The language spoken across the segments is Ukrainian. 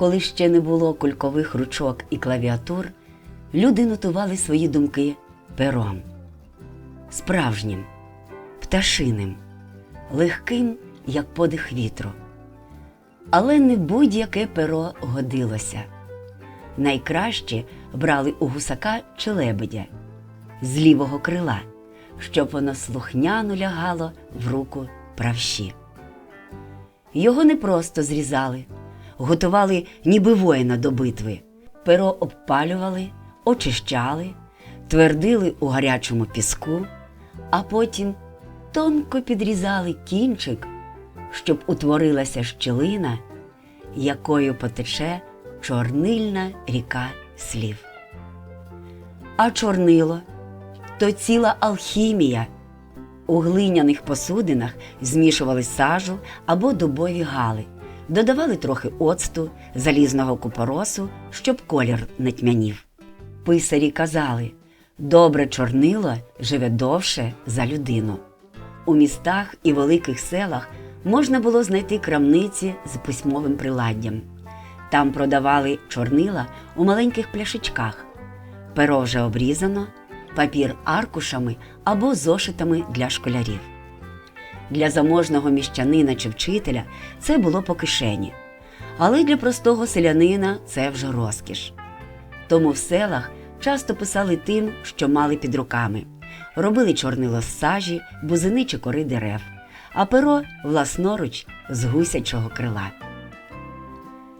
коли ще не було кулькових ручок і клавіатур, люди нотували свої думки пером. Справжнім, пташиним, легким, як подих вітру. Але не будь-яке перо годилося. Найкраще брали у гусака чи лебедя з лівого крила, щоб воно слухняно лягало в руку правші. Його не просто зрізали, готували ніби воїна до битви. Перо обпалювали, очищали, твердили у гарячому піску, а потім тонко підрізали кінчик, щоб утворилася щілина, якою потече чорнильна ріка слів. А чорнило то ціла алхімія. У глиняних посудинах змішували сажу або дубові гали, додавали трохи оцту, залізного купоросу, щоб колір не тьмянів. Писарі казали, добре чорнило живе довше за людину. У містах і великих селах можна було знайти крамниці з письмовим приладдям. Там продавали чорнила у маленьких пляшечках. Перо вже обрізано, папір аркушами або зошитами для школярів. Для заможного міщанина чи вчителя це було по кишені, але для простого селянина це вже розкіш. Тому в селах часто писали тим, що мали під руками, робили чорнило з сажі, бузини чи кори дерев, а перо власноруч з гусячого крила.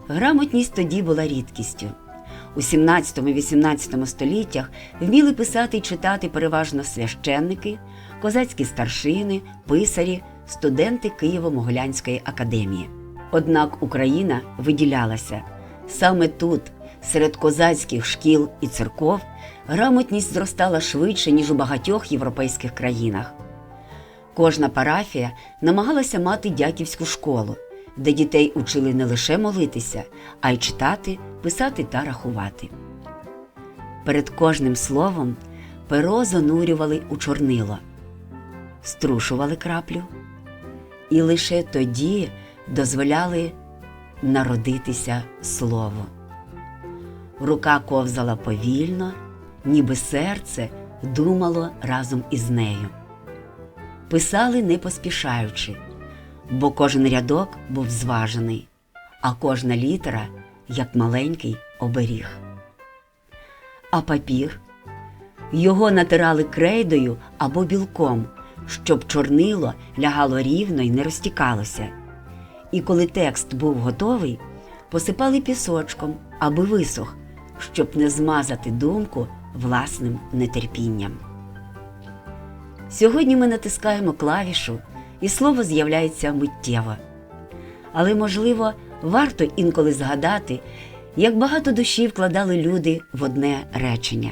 Грамотність тоді була рідкістю. У 17-18 століттях вміли писати і читати переважно священники, козацькі старшини, писарі, студенти Києво-Могилянської академії. Однак Україна виділялася саме тут, серед козацьких шкіл і церков, грамотність зростала швидше, ніж у багатьох європейських країнах. Кожна парафія намагалася мати дяківську школу, де дітей учили не лише молитися, а й читати, писати та рахувати. Перед кожним словом перо занурювали у чорнило, струшували краплю, і лише тоді дозволяли народитися слову. Рука ковзала повільно, ніби серце думало разом із нею. Писали не поспішаючи, бо кожен рядок був зважений, а кожна літера як маленький оберіг. А папір його натирали крейдою або білком, щоб чорнило лягало рівно і не розтікалося. І коли текст був готовий, посипали пісочком, аби висох, щоб не змазати думку власним нетерпінням. Сьогодні ми натискаємо клавішу, і слово з'являється миттєво. Але, можливо, варто інколи згадати, як багато душі вкладали люди в одне речення,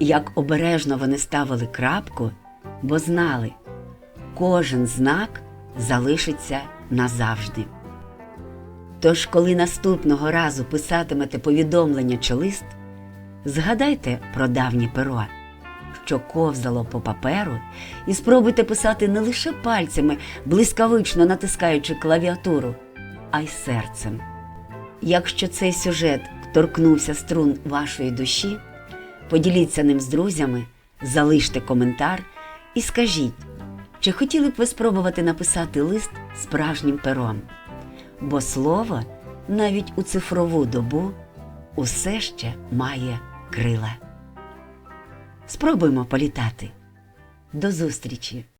як обережно вони ставили крапку, бо знали, кожен знак залишиться назавжди. Тож, коли наступного разу писатимете повідомлення чи лист, згадайте про давнє перо, що ковзало по паперу, і спробуйте писати не лише пальцями, блискавично натискаючи клавіатуру, а й серцем. Якщо цей сюжет торкнувся струн вашої душі, поділіться ним з друзями, залиште коментар і скажіть, чи хотіли б ви спробувати написати лист справжнім пером? Бо слово навіть у цифрову добу усе ще має крила. Спробуймо політати. До зустрічі!